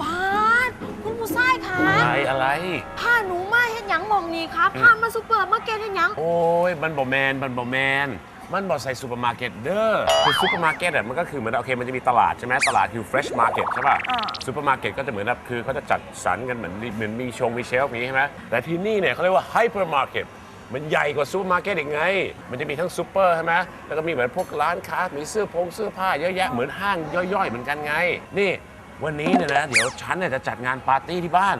บ้านคุณผู้ชายคะอะไรอะไรพาหนูมาเห็นหยังหมองนี้ครับพามาซูเปอร์มาร์เก็ตเห็นหยัง โอ้ยมันบอแมนมันบอแมน มันบอใส่ซูเปอร์มาร์เก็ตเด้อคือซูเปอร์มาร์เก็ตอะมันก็คือเหมือนโอเคมันจะมีตลาดใช่ไหมตลาดคือ fresh market ใช่ป่ะซูเปอร์มาร์เก็ตก็จะเหมือนแบบคือเขาจะจัดสรรกันเหมือนเหมือนมีชงมีเชลฟ์อย่างนี้ใช่ไหมแต่ที่นี่เนี่ยเขาเรียกว่าไฮเปอร์ มาร์เก็ตมันใหญ่กว่าซูเปอร์มาร์เก็ตอีกไง มันจะมีทั้งซูเปอร์ใช่ไหมแล้วก็มีเหมือนพวกร้านค้า มีเสื้อผงเสื้อผ้าเยอะแยะเหมือนห้างย่อยๆ เหมือนกันไง นี่วันนี้เนี่ยนะ เดี๋ยวฉันเนี่ยจะจัดงานปาร์ตี้ที่บ้าน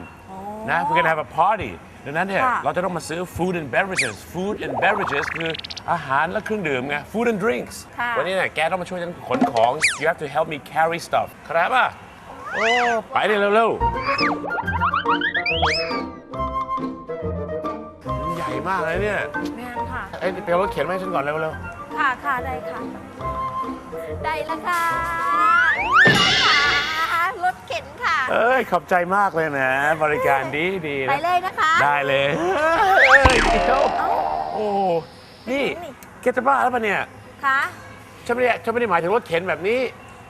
นะ we're gonna have a party ดังนั้นเนี่ยค่ะเราจะต้องมาซื้อ food and beverages food and beverages คืออาหารและเครื่องดื่มไง food and drinks ค่ะวันนี้เนี่ยแกต้องมาช่วยฉันขนของ you have to help me carry stuff ครับป่ะโอ้ไปเลยเร็วๆ มันใหญ่มากเลยเนี่ยแม่นค่ะ เอ้ยเปียวรถเข็นมาให้ฉันก่อนเร็วค่ะค่ะได้ค่ะ ได้แล้วค่ะได้ค่ะรถเข็นค่ะ ๆเอ้ยขอบใจมากเลยนะ บริการดีดีๆไปนะเลยนะคะได้เลยเอ้ยเดี๋ยวโอ้นี่แกจะบ้าแล้วปะเนี่ยค่ะ ฉันไม่ได้ฉันไม่ได้หมายถึงรถเข็นแบบนี้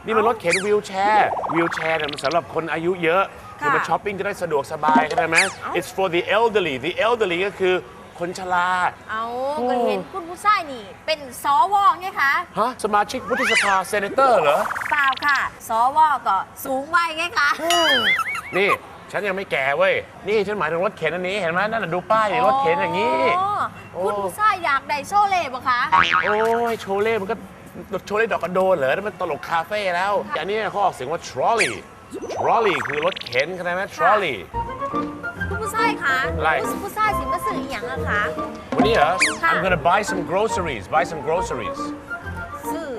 นี่มันรถเข็นวิวแชร์วิวแชร์เนี่ยมันสำหรับคนอายุเยอะคือมาช้อปปิ้งจะได้สะดวกสบายเข้าใจไหม It's for the elderly the elderly ก็คือ คนชรา เอาโอ้ก็เห็นคุณผู้ชายนี่ เป็นสวไงคะฮะ สมาชิกวุฒิสภาเซเนเตอร์เหรอ เปล่าค่ะ สวก็สูงวัยไงคะ นี่ ฉันยังไม่แก่เว้ย นี่ฉันหมายถึงรถเข็นอันนี้ เห็นไหมนั่นนะดูป้ายดิรถเข็นอย่างนี้โอ้ คุณผู้ชายอยากได้โชเล่ปะคะ โอ้ยโชเล่ มันก็โชเล่ดอกกระโดนเหรอนั่นมันตลกคาเฟ่แล้วแต่อันนี้เขาออกเสียงว่า trolley trolley คือรถเข็นเข้าใจไหม trolley คุณ ผู้ชายคะอะไรคุณผู้ชายสิมาสื่ออหย่างอะคะ วันนี้เหรอ ค่ะ I'm gonna buy some groceries buy some groceries สื่อ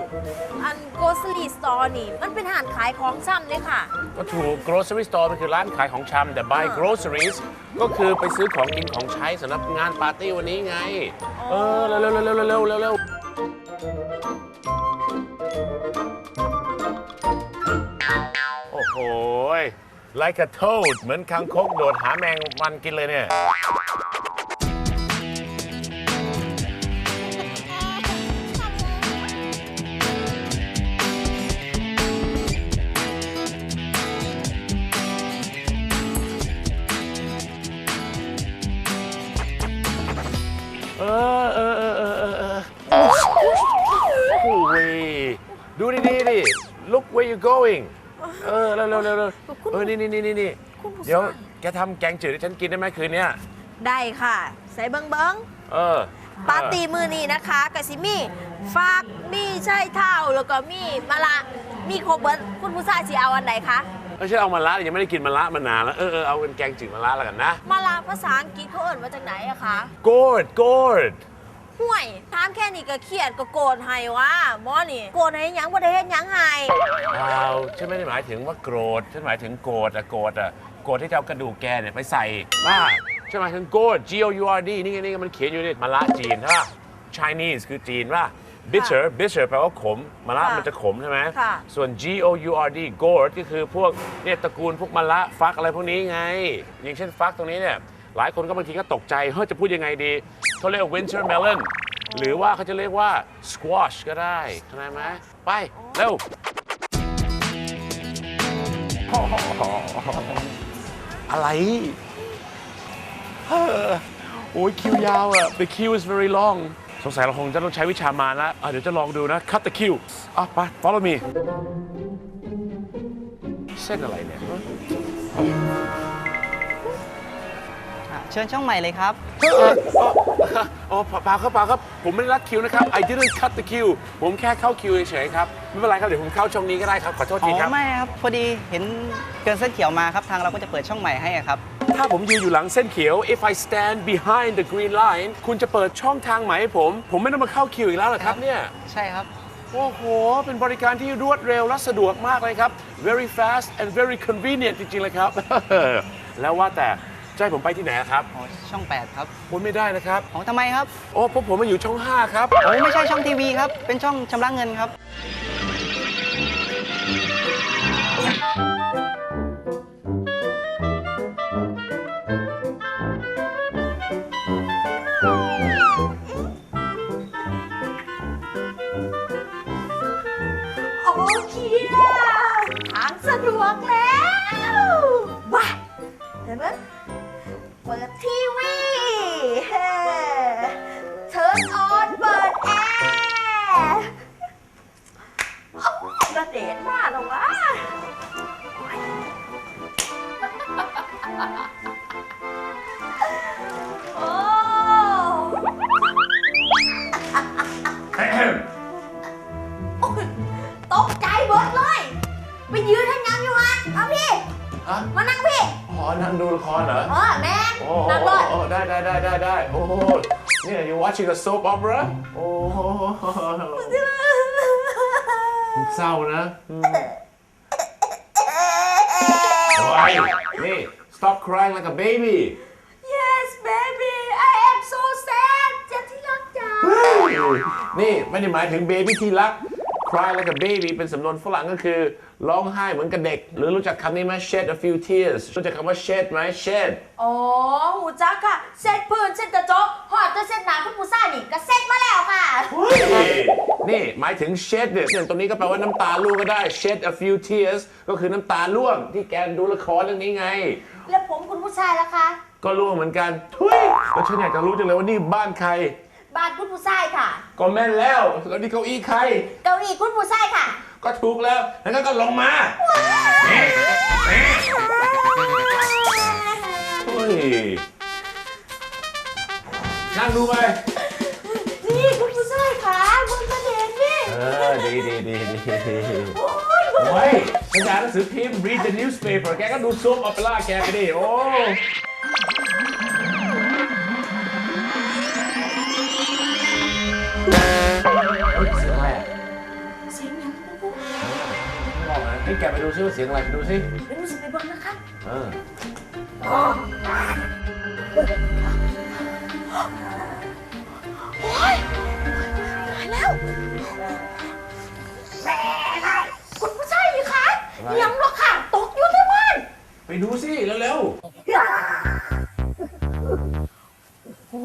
อันโกสลีสตอร์นี่ มันเป็นอาหารขายของช่ำเลยค่ะ ก็ถูก grocery store มันคือร้านขายของชำแต่ buy อ่า groceries ก็คือไปซื้อของกินของใช้สำหรับงานปาร์ตี้วันนี้ไง เออ เร็วเร็วเร็วเร็วเร็วเร็วเร็วโอ้โห like a toad เหมือนคางคกโดดหาแมงมันกินเลยเนี่ย เออเออเออเออเออเออโอ้โหดูดีดีๆดิ look where you going เออเร็วเร็วเร็วเร็วคุณเออนี่นี่นี่นี่นี่คุณผู้ชายเดี๋ยวแกทำแกงจืดให้ฉันกินได้ไหมคืนเนี้ยได้ค่ะ ใส่เบิงเบิงเออปาร์ตี้มือนี้นะคะกะสิมีฟากมีใช่เท่าแล้วก็มีมะละมีโครบเบิร์ตคุณผู้ชายสิเอาอันไหนคะเออฉันเอามาละยังไม่ได้กินมาละมานานแล้วเออเออเอาเป็นแกงจืดมาละแล้วกันนะ มะละภาษาอังกฤษเขาเอ่นมาจากไหนอะคะ gourd gourd ห่วยถามแค่นี้ก็เครียดก็โกรธให้ว่าหมอนี่โกรธให้หยังบ่ได้เฮ็ดหยังให้เปล่าฉันไม่ได้หมายถึงว่าโกรธฉันหมายถึงโกรธอะโกรธอะโกรธที่จะเอากระดูกแกเนี่ยไปใส่บ้าฉันหมายถึง gourd G O U R D นี่ไงนี่ไงมันเขียนอยู่นี่มะละจีนใช่ปะ Chinese คือจีนป่ะ bitter bitter แปลว่าขมมะละค่ะมันจะขมใช่ไหมค่ะส่วน G O U R D gourd ก็คือพวกเนี่ยตระกูลพวกมะละฟักอะไรพวกนี้ไง อย่างเช่นฟักตรงนี้เนี่ยหลายคนก็บางทีก็ตกใจเฮ้ยจะพูดยังไงดี เขาเรียกว่า winter melon หรือว่าเขาจะเรียกว่า squash ก็ได้เข้าใจไหมไป เร็ว อะไรเฮ้อโอ้ยคิวยาวอะ the queue is very long สงสัยเราคงจะต้องใช้วิชามารแล้วอะเดี๋ยวจะลองดูนะ cut the queue อะไป follow me เส้นอะไรเนี่ย เชิญช่องใหม่เลยครับเอออ๋ออ๋อเปล่าครับเปล่าครับ ผมไม่ได้รัดคิวนะครับ I didn't cut the queue ผมแค่เข้าคิวเฉยๆครับ ไม่เป็นไรครับ เดี๋ยวผมเข้าช่องนี้ก็ได้ครับ ขอโทษอ๋ทีครับไม่ครับ พอดีเห็นเกินเส้นเขียวมาครับ ทางเราก็จะเปิดช่องใหม่ให้อะครับ ถ้าผมยืนอยู่หลังเส้นเขียว if I stand behind the green line คุณจะเปิดช่องทางใหม่ให้ผม ผมไม่ต้องมาเข้าคิวอีกแล้วเหรอครับเนี่ย ใช่ครับ โอ้โห เป็นบริการที่รวดเร็วและสะดวกมากเลยครับ very fast and very convenient จริงๆเลยครับ แล้วว่าแต่ จให้ผมไปที่ไหนครับช่อง 8 ครับโอนไม่ได้นะครับของทำไมครับโอ้เพราะผมมาอยู่ช่อง 5 ครับไม่ใช่ช่องทีวีครับ เป็นช่องชำระเงินครับ โอเชียวทางสะดวกแล้วว้าเห็นไหม เปิดทีวีเทินออนเปิดแอร์โอ้กระเด็นมากหรอวะโอ้ตกใจเบิดเลย ไปยืนให้ยังอยู่ฮันเอาพี่ มานั่ง พี่อ๋อนั่งดูละครเหรอเออแม่นโอ้โหนั่งเลยโอ้ได้ได้ได้ได้ได้โอ้โหเนี่ย you watching a soap opera โอ้โหเศร้านะอืมโอ้ยนี่ stop crying like a baby yes baby I am so sad เจ็บที่รักจ๋า นี่ไม่ได้หมายถึงเบบี้ที่รัก cry like a baby เป็นสำนวนฝรั่งก็คือ ร้องไห้เหมือนกับเด็ก หรือรู้จักคำนี้ไหม shed a few tears รู้จักคำว่า shed ไหม shed อ๋อหูจักค่ะเซ็ตพื้นเซ็ตกระจกหอดจะเซ็ตหนาคุณผู้ซ่านี่ก็เซ็ตมาแล้วค่ะ นี่หมายถึง shed เนี่ยอย่างตรงนี้ก็แปลว่าน้ำตาล่วงก็ได้ shed a few tears ก็คือน้ำตาล่วงที่แกดูละครเรื่องนี้ไง แล้วผมคุณผู้ชายล่ะคะ ก็ล่วงเหมือนกันทุยแล้วฉันอยากจะรู้จังเลยว่านี่บ้านใคร บ้านคุณผู้ชายค่ะ ก็แม่นแล้วแล้วนี่เก้าอี้ใคร เก้าอี้คุณผู้ชายค่ะ ก็ถูกแล้วงั้นก็ลงมาเอ๊ะเอ๊ะเฮ้ยนั่งดูไปนี่คุณผู้ชายค่ะบนกระเด็นนี่เออดีดีดีดีโอ้ยโอ้ยฉันอ่านหนังสือพิมพ์ read the newspaper แกก็ดูซุปออเปร่าแกไปดิโอ้ บอกนะให้แกไปดูซิว่าเสียงอะไรไปดูซิเดี๋ยวหนูจะไปเบิ่งนะคะเออโอ้ยตายแล้วคุณผู้ชายนี่คะยังหรอกค่ะ ตกอยู่ในบ้านไปดูสิเร็วโอ้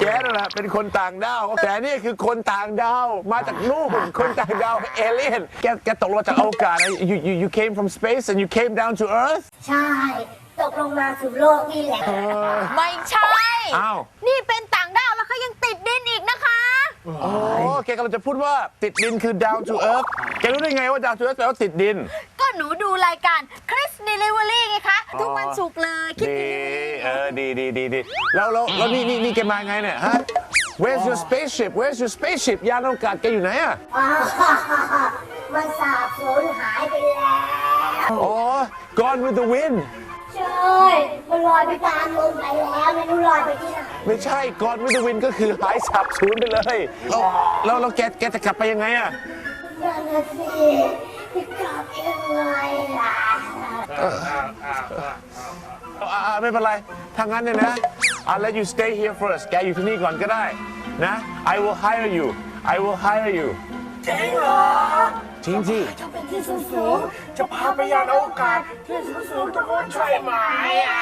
แกนั่นแหละเป็นคนต่างดาวแต่นี่คือคนต่างดาวมาจากนู่นคนต่างดาวเอเลี่ยนแกแกตกลงมาจากอวกาศนะ you you you came from space and you came down to earth ใช่ ตกลงมาสู่โลกนี่แหละ ไม่ใช่ อ้าว นี่เป็นต่างดาวแล้วเขายังติดดินอีกนะคะ โอ้แกกำลังจะพูดว่าติดดินคือ down to earth แกรู้ได้ไงว่า down to earth แปลว่าติดดินก็ หนูดูรายการ Chris Delivery ไงคะ ทุกวันศุกร์เลยคิดดีดีเออดีดีดีดีแล้วแล้วแล้วนี่นี่นี่แกมาไงเนี่ยฮะ Where's your spaceship Where's your spaceship ยานอวกาศแกอยู่ไหนอะอ้าวมันสาบสูญหายไปแล้ว อ๋อ Gone with the wind ใช่มันลอยไปกลางลมไปแล้วไม่รู้ลอยไปที่ไหนไม่ใช่ Gone with the wind ก็คือหายสาบสูญไปเลยแล้วแล้วแล้วแกแกจะกลับไปยังไงอะนั่นน่ะสิจะกลับยังไงล่ะ อ่าอ่าไม่เป็นไรถ้างั้นเนี่ยนะ I'll let you stay here first แกอยู่ที่นี่ก่อนก็ได้นะ I will hire you I will hire you จริงเหรอ จริงสิชอบเป็นที่สูงจะพาไปยานอวกาศที่สูงๆทุกคนใช่ไหม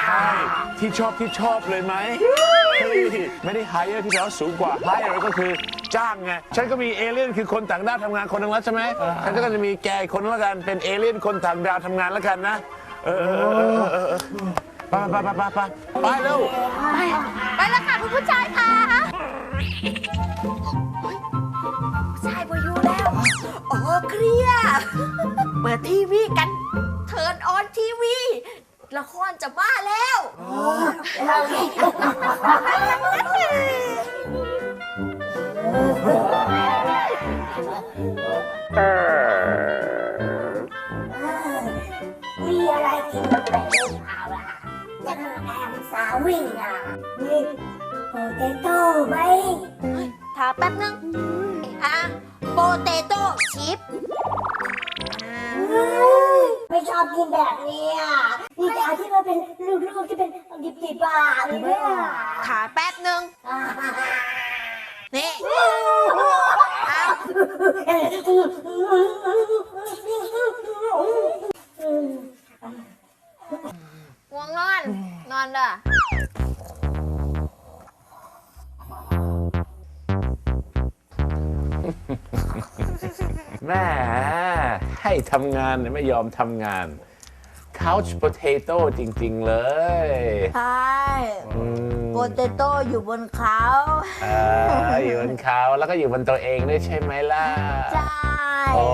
ใช่ที่ชอบที่ชอบเลยไหมเฮ้ยไม่ได้ hire ที่แปลว่าสูงกว่า hire ก็คือจ้างไงฉันก็มีเอเลี่ยนคือคนต่างดาวทำงานคนหนึงแล้วใช่ไหมฉันก็จะมีแกอีกคนนึงแล้วกันเป็นเอเลี่ยนคนต่างดาวทำงานแล้วกันนะเออเออเออเออเออไปไปไปไปไปไปเร็วไปแล้วค่ะคุณผู้ชายค่ะ เครียด เปิดทีวีกัน เทิร์นออนทีวี ละครจะบ้าแล้วๆมีอะไรกินแปลกๆหรือเปล่าล่ะจะทำแอมสาวิ่งอะนี่โปเตโต้ไหมถามแป๊บนึงอะ โปเตโต้ชิปไม่ชอบกินแบบนี้อะมีแต่อันที่มันเป็นลูกๆที่เป็นดิบๆอะมีไหมอะขาแป๊บนึง นี่เอาง่วงนอน นอนเด้อ แม่ให้ทำงานเนี่ยไม่ยอมทำงาน couch potato จริง ๆ เลยใช่อืมโปเตโต้อยู่บนเขาอ่าอยู่บนเขาแล้วก็อยู่บนตัวเองด้วยใช่ไหมล่ะ ใช่ โอ้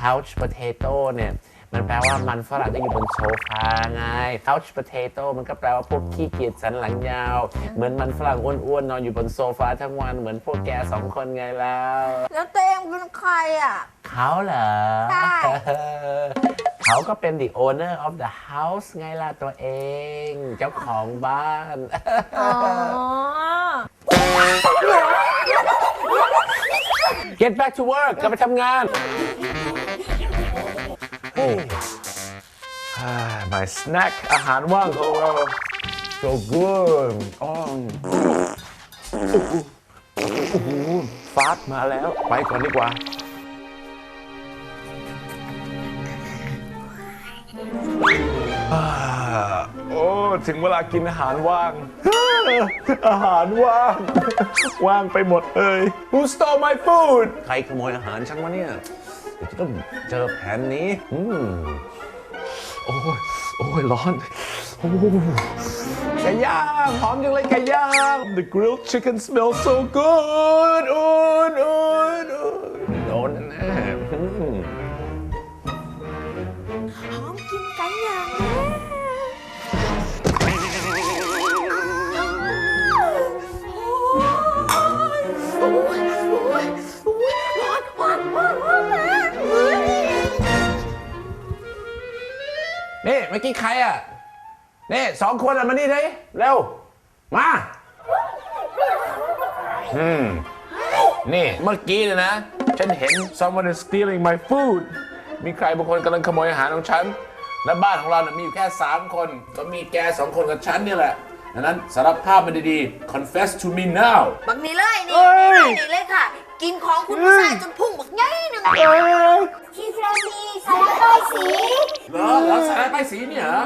couch potato เนี่ย มันแปลว่ามันฝรั่งที่อยู่บนโซฟาไง couch potato มันก็แปลว่าพวกขี้เกียจสันหลังยาว เหมือนมันฝรั่งอ้วนๆนอนอยู่บนโซฟาทั้งวันเหมือนพวกแกสองคนไงแล้ว แล้วตัวเองเป็นใครอะ เขาเหรอ ใช่ เขาก็เป็น the owner of the house ไงล่ะตัวเอง เจ้าของบ้าน อ๋อ Get back to work กลับไปทำงาน Oh. Ah, My snack อาหารว่างของเรา so good อ๋อโอ้โหฟาสมาแล้ว ไปก่อนดีกว่าอ่า โอ้ ถึงเวลากินอาหารว่าง อาหารว่าง ว่างไปหมดเลย Who stole my food ใครขโมยอาหารฉันวะเนี่ย เดี๋ยวจะต้องเจอแผนนี้ อืมโอ้ยโอ้ยร้อนโอ้ไก่ย่างหอมจังเลยไก่ย่าง The grilled chicken smells so good อุ่นอุ่น นี่เมื่อกี้ใครอะนี่สองคนอะมานี่ดิเร็ว มาอืมนี่เมื่อกี้เนี่ยนะ ฉันเห็น someone is stealing my food มีใครบางคนกำลังขโมยอาหารของฉัน และบ้านของเราเนี่ยมีอยู่แค่ 3 คน ก็มีแกสองคนกับฉันเนี่ยแหละดังนั้นสารภาพมันดีๆ confess to me now บักนี้เลยนี่เอ้ยนี่นี่เลยค่ะ กินของคุณผู้ชายจนพุ่งบักใหญ่หนึ่งที่เฟรนมีสารพัดสีเหรอเหรอสารป้ายสีเนี่ยเหรอ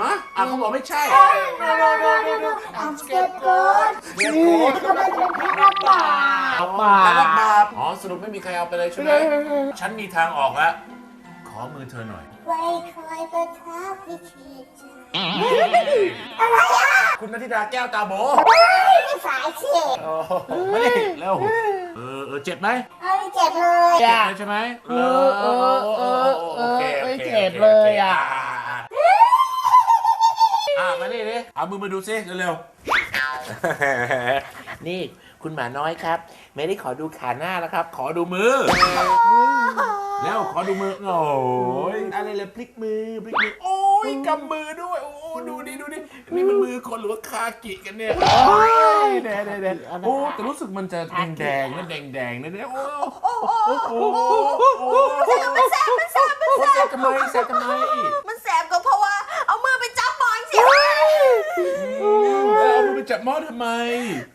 ฮะอะเขาบอกไม่ใช่ทำสเก็ตโกดก็มันเป็นแพ้รับบาปบาปบาปอ๋อสรุปไม่มีใครเอาไปเลยใช่ไหมฉันมีทางออกแล้วขอมือเธอหน่อยไว้คอยประทับพิธีใจคุณนัทธิดาแก้วตาโบไม่สายเสียโอ้โหไม่ได้เร็ว เออเออเจ็บไหมเอ้ยเจ็บเลยเจ็บเลยใช่ไหมเออเออเออโอเคโอเคเจ็บเลยอะอะมานี่ดิเอามือมาดูซิเร็วๆนี่คุณหมาน้อยครับ ไม่ได้ขอดูขาหน้านะครับ ขอดูมือ แล้วขอดูมือโอ้ยอะไรเลยพลิกมือพลิกมือโอ้ยกำมือด้วยโอ้ดูดิดูดินี่มันมือคนหรือว่าคากิกันเนี่ยโอ้ยแดงแดงแดงโอ้แต่รู้สึกมันจะแดงแดงๆนะแดงแดงๆนะเนี่ยโอ้โอ้โอ้โอ้โอ้มันแสบมันแสบมันแสบแสบทำไมแสบทำไมมันแสบก็เพราะว่าเอามือไปจับหมอนสิเอามือไปจับหม้อทำไม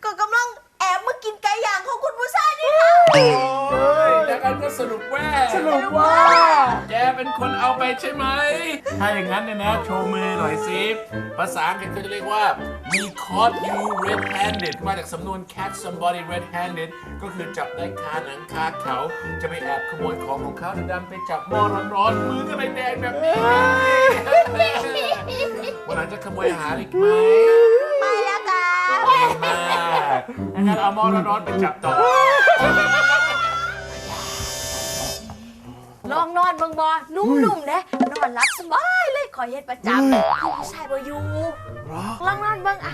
ก็กำลังแอบมากินไก่ย่างของคุณผู้ชายนี่ค่ะ โอ้ยแล้วก็ก็สรุปว่าสรุปว่า แกเป็นคนเอาไปใช่ไหม ถ้าอย่างนั้นเนี่ยนะ โชว์มือหน่อยสิภาษาอังกฤษเขาจะเรียกว่า we caught you red-handed มาจากสำนวน catch somebody red-handed ก็คือจับได้คาหนังคาเขา จะไปแอบขโมยของของเขาแต่ดันไปจับหม้อร้อนๆมือก็เลยแดงแบบนี้วันหลังจะขโมยอาหารอีกไหมไปแล้วกันเก่งมากงั้นเอาหม้อร้อนๆไปจับต่อ ลองนอนเบิ่งบอนุ่มๆเด้นอนรับสบายเลยขอเฮ็ดประจำผู้ชายบ่อยู่ลองนอนเบิ่งอะ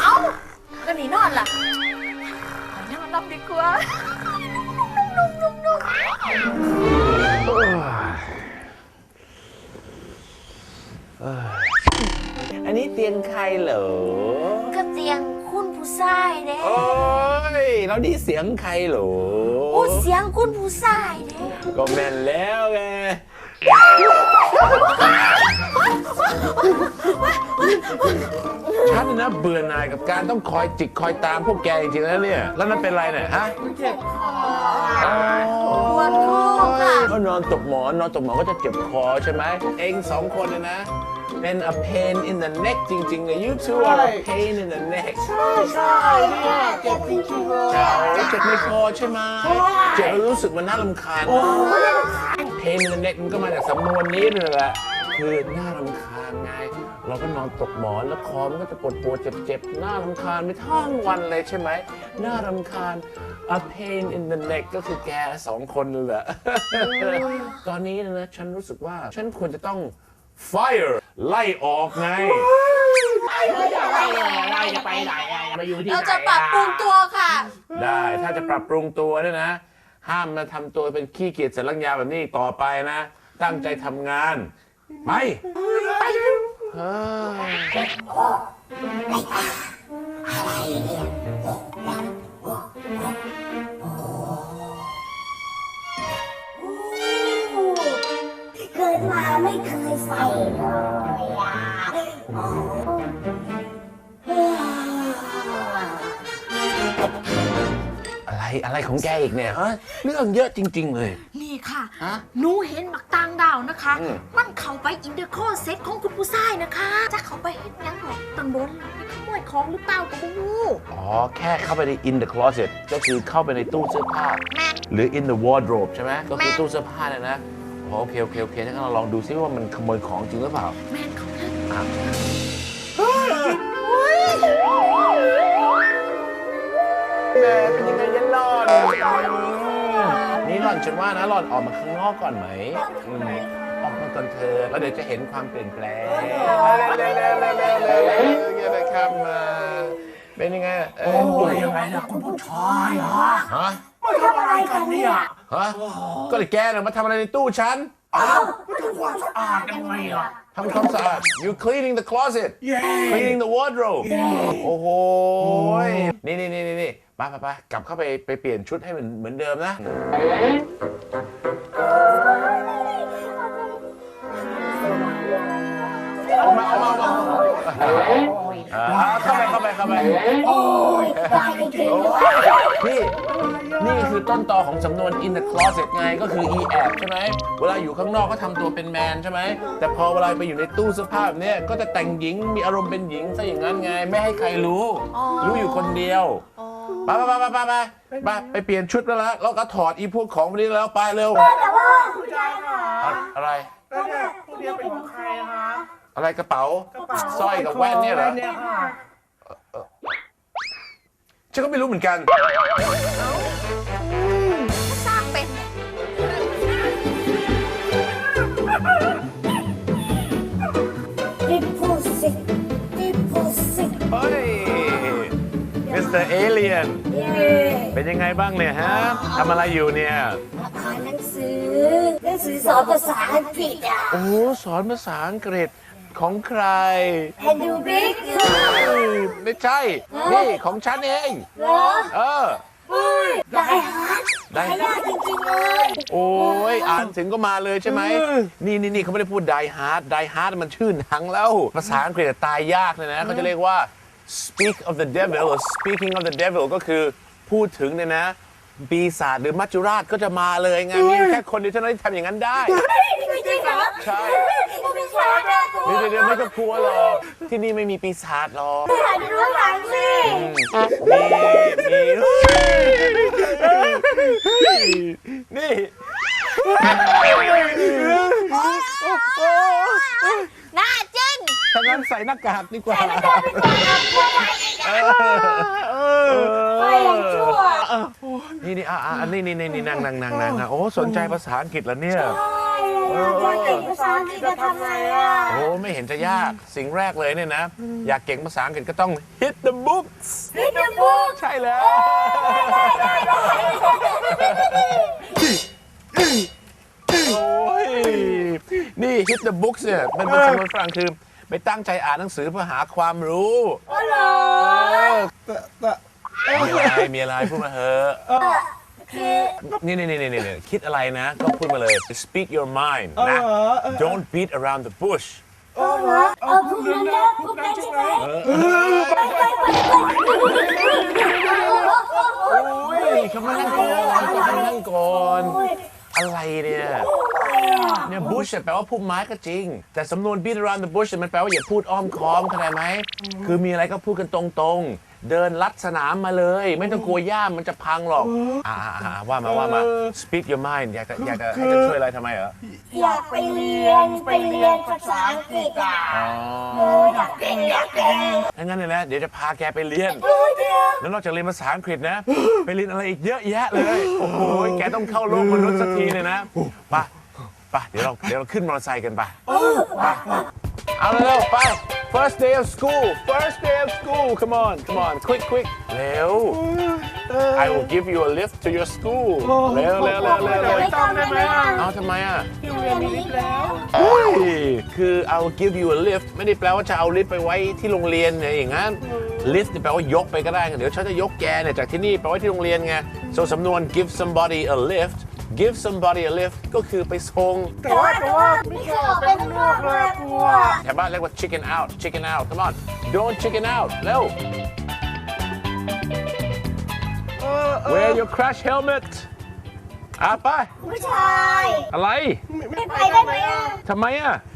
เอ้าก็หนีนอนล่ะขอนอนรับดีกว่าอันนี้เตียงใครเหรอ ก็เตียงคุณ ผู้ชายเด้โอ้ยแล้วนี่เสียงใครเหรอโอ้เสียงคุณผู้ชายเด้ก็แม่นแล้วไงฉันนะเบื่อหน่ายกับการต้องคอยจิกคอยตามพวกแกจริงๆแล้วเนี่ย แล้วนั่นเป็นไรเนี่ยฮะปวดคอค่ะก็นอนตกหมอนนอนตกหมอนก็จะเจ็บคอใช่ไหมเองสองคนเนี่ยนะ เป็น a pain in the neck จริงๆเลย you two are a pain in the neck ใช่ใช่เนี่ยเจ็บจริงๆเลยเจ้าเจ็บในคอใช่ไหมเจ็บแล้วรู้สึกมันน่ารำคาญมากเพนในเน็กมันก็มาจากสำนวนนี้นี่แหละคือน่ารำคาญไง เราก็นอนตกหมอนแล้วคอมันก็จะปวดปวดๆเจ็บๆน่ารำคาญไปทั้งวันเลยใช่ไหมน่ารำคาญ a pain in the neck ก็คือแกสองคนนั่นแหละตอนนี้นะ ฉันรู้สึกว่า ฉันควรจะต้อง fire ไล่ออกไงเราจะปรับปรุงตัวค่ะ ได้ถ้าจะปรับปรุงตัวเนี่ยนะ ห้ามมาทำตัวเป็นขี้เกียจเสลังยาแบบนี้อีกต่อไปนะ ตั้งใจทำงานไปเฮ้ยเกิดมาไม่เคยใส่เลย อ้เฮ้ยอะไรอะไรของแกอีกเนี่ยฮะเรื่องเยอะจริง ๆ เลย นี่ค่ะ ฮะ หนูเห็นหมักต่างดาวนะคะ อืม มันเข้าไปอินเดอร์โคเซ็ตของคุณผู้ชายนะคะ จะเข้าไปเฮ็ดหยังหรอตังบนไปขโมยของหรือเปล่ากับบูอ๋อ แค่เข้าไปใน in the closet ก็คือเข้าไปในตู้เสื้อผ้า แม่น หรือ in the wardrobe ใช่ไหมก็คือแม่ตู้เสื้อผ้าเนี่ยนะอ๋อโอเค โอเค โอเคงั้นเราลองดูซิว่ามันขโมยของจริงหรือเปล่า แม่นเข แม่เป็นยังไงยันหลอนนี่หลอนฉันว่านะหลอนออกมาข้างนอกก่อนไหมอืมออกมาก่อนเธอแล้วเดี๋ยวจะเห็นความเปลี่ยนแปลงเร็วเร็วเร็วเร็วเร็วเร็วๆอย่าได้ข้ามาเป็นยังไงเอ้ยโอ้ยยังไงนะคุณผู้ชายฮะฮะมาทำอะไรกันเนี่ยฮะก็เลยแกน่ะมาทำอะไรในตู้ฉันอ้าว ทำความสะอาดยังไงอะ ทำความสะอาด you cleaning the closet เย้ cleaning the wardrobe โอ้โหยนี่นี่นี่นี่ไปไปไปกลับเข้าไปไปเปลี่ยนชุดให้เหมือนเหมือนเดิมนะ เอามาเอามาเอามาอ่า เข้าไปเข้าไปเข้าไปโอ้ยตายจริงด้วพี่นี่คือต้นตอของสำนวน in the closet ไงก็คือ e แอบใช่ไหมเวลาอยู่ข้างนอกก็ทำตัวเป็นแมนใช่ไหมแต่พอเวลาไปอยู่ในตู้เสื้อผ้าแบบนี้ก็จะแต่งหญิงมีอารมณ์เป็นหญิงซะอย่างนั้นไง ไม่ให้ใครรู้ รู้อยู่คนเดียวไปไปไปไปไปไปไปเปลี่ยนชุดแล้วละแล้วก็ถอดอีพวกของวกนี้แล้วไปเร็วแต่ว่าคุณยายค่ะอะไรนี่คุณยายเป็นของใครคะ อะไรกระเป๋ากระเป๋า สร้อยกับแว่นเนี่ยเหรอแว่เนี่ยค่ะฉันก็ไม่รู้เหมือนกัน สร้างเป็นรีบพูดสิรีบพูดสิเฮ้ย มิสเตอร์เอเลียน เย้เป็นยังไงบ้างเนี่ยฮะ ทำอะไรอยู่เนี่ย มาอ่านหนังสือหนังสือสอนภาษาอังกฤษอะ โอ้ สอนภาษาอังกฤษ ของใครแอนดูบิ๊กอยู่เฮ้ยไม่ใช่ นี่ของฉันเอง เหรอเออเฮ้ยได้ฮะได้ได้ยากจริงๆเลยโอ้ยอ่านถึงก็มาเลยใช่ไหม นี่นี่นี่เขาไม่ได้พูด die hard die hard มันชื่อหนังแล้ว ภาษาอังกฤษตายยากเลยนะเขาจะเรียกว่า speak of the devil or speaking of the devil ก็คือพูดถึงเนี่ยนะ ปีศาจหรือมัจจุราชก็จะมาเลยไงมีอยู่แค่คนเดียวเท่านั้นที่ทำอย่างนั้นได้ ไม่จริงเหรอ ใช่ ไม่ใช่นะกูเดี๋ยวเดี๋ยวไม่ต้องกลัวหรอกที่นี่ไม่มีปีศาจหรอกถ่ายดูหลังสิมีมีนี่หน้าจึ้งถ้างั้นใส่หน้ากากดีกว่าไอ้ยังชั่ว นี่นี่อะอะอันนี้นี่นี่นี่นั่งนั่งนั่งนั่งนะโอ้สนใจภาษาอังกฤษแล้วเนี่ย อยากเก่งภาษาอังกฤษจะทำไงอะโอ้ไม่เห็นจะยากสิ่งแรกเลยเนี่ยนะ อยากเก่งภาษาอังกฤษก็ต้อง hit the books นี่จะพูดใช่แล้ว โอ้ย นี่ hit the books เนี่ยเป็นเป็นสำนวนฝรั่งคือ ไปตั้งใจอ่านหนังสือเพื่อหาความรู้อ๋อเหรอมีอะไรมีอะไรพูดมาเถอะ คือนี่นี่นี่นี่นี่คิดอะไรนะ ก็พูดมาเลย speak your mind นะ don't beat around the bush เออเหรอเออพูดนั้นนะพูดนั้นใช่ไหมไปไปไปโอ้ยเขามานั่งก่อนเขามานั่งก่อนอะไรเนี่ยเนี่ย bush แปลว่าพุ่มไม้ก็จริง แต่สำนวน beat around the bush มันแปลว่าอย่าพูดอ้อมค้อมเข้าใจไหม คือมีอะไรก็พูดกันตรงๆเดินลัดสนามมาเลย ไม่ต้องกลัวย่ามมันจะพังหรอกอ่าอ่าว่ามาว่ามา speak your mind อยากจะอยากจะให้จะช่วยอะไรทำไมเหรออยากไปเรียนไปเรียนภาษาอังกฤษอะอ๋อเอออยากเก่งอยากเก่งถ้างั้นเนี่ยนะเดี๋ยวจะพาแกไปเรียน เออเดี๋ยวแล้วนอกจากเรียนภาษาอังกฤษนะ ไปเรียนอะไรอีกเยอะแยะเลย โอ้โหแกต้องเข้าโลกมนุษย์สักทีเลยนะไปไปเดี๋ยวเราเดี๋ยวเราขึ้นมอเตอร์ไซค์กันไปไปเอาเร็วๆไป first day of school first day of school come on come on quick quick เร็ว I will give you a lift to your school เร็วเร็วเร็วเร็วเร็วไม่ต้องได้ไหมอะเอาทำไมอะที่โรงเรียนมีลิฟต์แล้วเฮ้ยคือ I'll give you a lift ไม่ได้แปลว่าจะเอาลิฟต์ไปไว้ที่โรงเรียนเนี่ยอย่างนั้น lift นี่แปลว่ายกไปก็ได้ไงเดี๋ยวฉันจะยกแกเนี่ยจากที่นี่ไปไว้ที่โรงเรียนไง so สำนวน give somebody a lift give somebody a lift ก็คือไปส่งแต่ว่าแต่ว่าไม่เคยออกไปข้างนอกเลยกลัวแถวบ้านเรียกว่า chicken out chicken out come on don't chicken out เร็ว wear your crash helmet อะไปผู้ชายอะไร ไม่ไปได้ไหมอะทำไมอะกลัว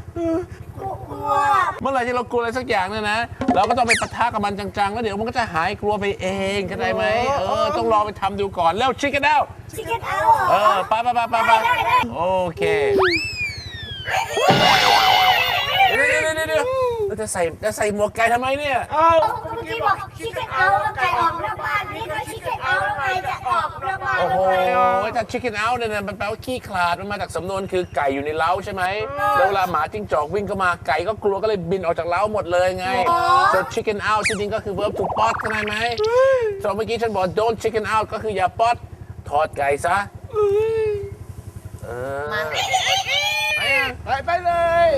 เมื่อไหร่ที่เรากลัวอะไรสักอย่างเนี่ยนะ เราก็ต้องไปปะทะกับมันจังๆ แล้วเดี๋ยวมันก็จะหายกลัวไปเองเข้าใจไหมเออต้องลองไปทำดูก่อนแล้ว chicken out ชิคเก้นเอาเออไปไปไปไปไปโอเคเดี๋ยวเดี๋ยวเดี๋ยวเดี๋ ยวเราจะใส่จะใส่หมวกไก่ทำไมเนี่ยเมื่อกี้บอกชิคเก้นเอาแล้วไก่ออกนอกบ้านนี่ก็ชิคเก้นเอาแล้วไก่จะออกนอกบ้านโอ้โหเลยแต่ chicken out เนี่ยนะมันแปลว่าขี้ขลาด มันมาจากสำนวนคือไก่อยู่ในเล้าใช่ไหม แล้วเวลาหมาจิ้งจอกวิ่งเข้ามาไก่ก็กลัวก็เลยบินออกจากเล้าหมดเลยไง so chicken out จริงๆก็คือ verb to pot เข้าใจไหม so เมื่อกี้ฉันบอก don't chicken out ก็คืออย่าป๊อตทอดไก่ซะเออมาไปอะไปไปเลย